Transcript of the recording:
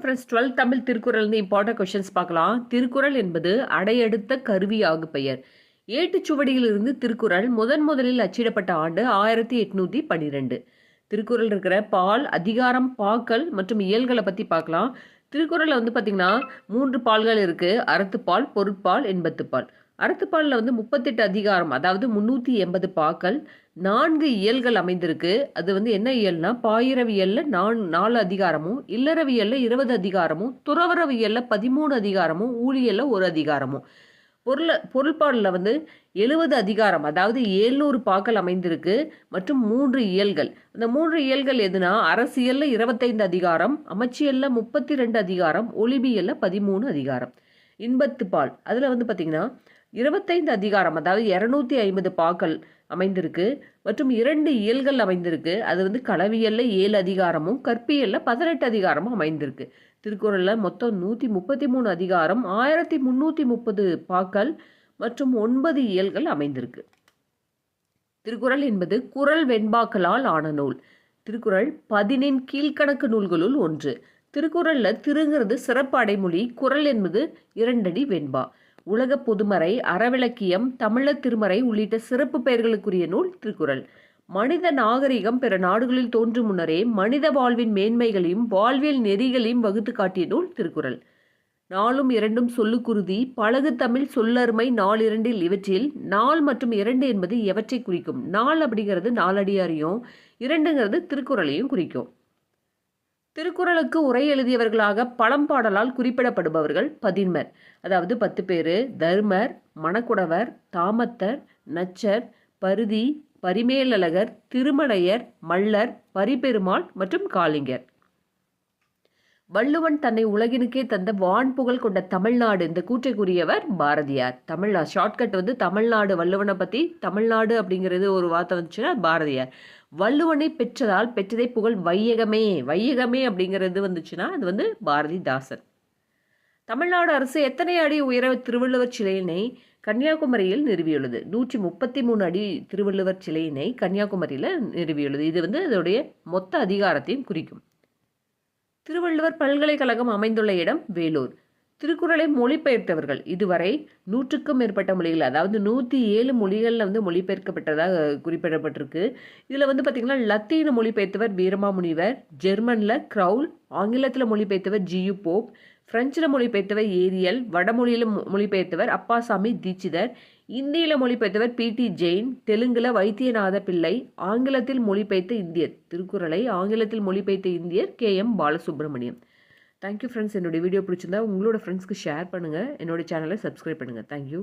Friends twelfth Tamil Thirukkural இருந்து important questions பார்க்கலாம். திருக்குறள் என்பது அடையெடுத்த கருவியாகு பெயர். ஏட்டுச்சுவடியிலிருந்து திருக்குறள் முதன் முதலில் அச்சிடப்பட்ட ஆண்டு ஆயிரத்தி எட்நூற்றி பன்னிரெண்டு திருக்குறள் இருக்கிற பால் அதிகாரம் பாக்கள் மற்றும் இயல்களை பற்றி பார்க்கலாம். திருக்குறளில் வந்து பார்த்திங்கன்னா மூன்று பால்கள் இருக்குது அறத்துப்பால் பொருட்பால் எண்பத்துப்பால். அறத்துப்பாலில் வந்து முப்பத்தெட்டு அதிகாரம் அதாவது முந்நூற்றி எண்பது பாக்கள் நான்கு இயல்கள் அமைந்திருக்கு. அது வந்து என்ன இயல்னா பாயிரவியலில் நான் நாலு அதிகாரமும் இல்லறவியலில் இருபது அதிகாரமும் துறவரவியலில் பதிமூணு அதிகாரமும் ஊழியலில் ஒரு அதிகாரமும். பொருள் பொருள்பாலில் வந்து எழுபது அதிகாரம் அதாவது ஏழ்நூறு பாக்கள் அமைந்திருக்கு மற்றும் மூன்று இயல்கள். அந்த மூன்று இயல்கள் எதுனா அரசியலில் இருபத்தைந்து அதிகாரம் அமைச்சியலில் முப்பத்தி ரெண்டு அதிகாரம் ஒலிபியலில் பதிமூணு அதிகாரம். இன்பத்து பால். அதில் வந்து பார்த்திங்கன்னா இருபத்தைந்து அதிகாரம் அதாவது இரநூத்தி ஐம்பது பாக்கள் அமைந்திருக்கு. மற்றும் இரண்டு இயல்கள் அமைந்திருக்கு. அது வந்து களவியல்ல ஏழு அதிகாரமும் கற்பியல்ல பதினெட்டு அதிகாரமும் அமைந்திருக்கு. திருக்குறளில் மொத்தம் நூற்றி முப்பத்தி மூணு அதிகாரம் ஆயிரத்தி முந்நூற்றி முப்பது பாக்கள் மற்றும் ஒன்பது இயல்கள் அமைந்திருக்கு. திருக்குறள் என்பது குரல் வெண்பாக்களால் ஆன நூல். திருக்குறள் பதினெண் கீழ்கணக்கு நூல்களுள் ஒன்று. திருக்குறளில் திருங்கிறது சிறப்பு அடைமொழி குரல் என்பது இரண்டடி வெண்பா. உலக பொதுமறை அறவிளக்கியம் தமிழர் திருமறை உள்ளிட்ட சிறப்பு பெயர்களுக்குரிய நூல் திருக்குறள். மனித நாகரிகம் பிற நாடுகளில் தோன்றும் முன்னரே மனித வாழ்வின் மேன்மைகளையும் வாழ்வியல் நெறிகளையும் வகுத்து காட்டிய நூல் திருக்குறள். நாளும் இரண்டும் சொல்லுக்குருதி பழகு தமிழ் சொல்லருமை நாள் இரண்டில் இவற்றில் நாள் மற்றும் இரண்டு என்பது எவற்றை குறிக்கும்? நாள் அப்படிங்கிறது நாலடியாரையும் இரண்டுங்கிறது திருக்குறளையும் குறிக்கும். திருக்குறளுக்கு உரை எழுதியவர்களாக பழம்பாடலால் குறிப்பிடப்படுபவர்கள் பதின்மர். அதாவது பத்து பேர். தர்மர் மணக்குடவர் தாமத்தர் நச்சர் பருதி பரிமேலழகர் திருமலையர் மல்லர் பரிபெருமாள் மற்றும் காளிங்கர். வள்ளுவன் தன்னை உலகினுக்கே தந்த வான் புகழ் கொண்ட தமிழ்நாடு இந்த கூற்றை கூறியவர் பாரதியார். தமிழ்நாடு ஷார்ட்கட் வந்து தமிழ்நாடு வள்ளுவனை பற்றி தமிழ்நாடு அப்படிங்கிறது ஒரு வார்த்தை வந்துச்சுன்னா பாரதியார். வள்ளுவனை பெற்றதால் பெற்றதை புகழ் வையகமே வையகமே அப்படிங்கிறது வந்துச்சுன்னா அது வந்து பாரதிதாசன். தமிழ்நாடு அரசு எத்தனை அடி உயர திருவள்ளுவர் சிலையினை கன்னியாகுமரியில் நிறுவியுள்ளது? நூற்றி முப்பத்தி மூணு அடி திருவள்ளுவர் சிலையினை கன்னியாகுமரியில் நிறுவியுள்ளது. இது வந்து அதோடைய மொத்த அதிகாரத்தையும் குறிக்கும். திருவள்ளுவர் பல்கலைக்கழகம் அமைந்துள்ள இடம் வேலூர். திருக்குறளை மொழிபெயர்த்தவர்கள் இதுவரை நூற்றுக்கும் மேற்பட்ட மொழிகள் அதாவது நூற்றி ஏழு மொழிகளில் வந்து மொழிபெயர்க்கப்பட்டதாக குறிப்பிடப்பட்டிருக்கு. இதில் வந்து பார்த்திங்கன்னா லத்தீன மொழிபெயர்த்தவர் வீரமாமுனிவர் ஜெர்மனில் க்ரௌல் ஆங்கிலத்தில் மொழிபெயர்த்தவர் ஜியு போப் ஃப்ரெஞ்சில் மொழிபெயர்த்தவர் ஏரியல் வடமொழியில் மொழிபெயர்த்தவர் அப்பாசாமி தீட்சிதர் இந்தியில் மொழிபெயர்த்தவர் பி டி ஜெயின் தெலுங்கில் வைத்தியநாத பிள்ளை ஆங்கிலத்தில் மொழிபெயர்த்த இந்தியர். திருக்குறளை ஆங்கிலத்தில் மொழிபெயர்த்த இந்தியர் K M Balasubramaniam. Thank you friends என்னுடைய வீடியோ பிடிச்சிருந்தா உங்களோட ஃப்ரெண்ட்ஸ்க்கு ஷேர் பண்ணுங்கள் என்னோடய சேனலை சப்ஸ்கிரைப் பண்ணுங்கள் தேங்க்யூ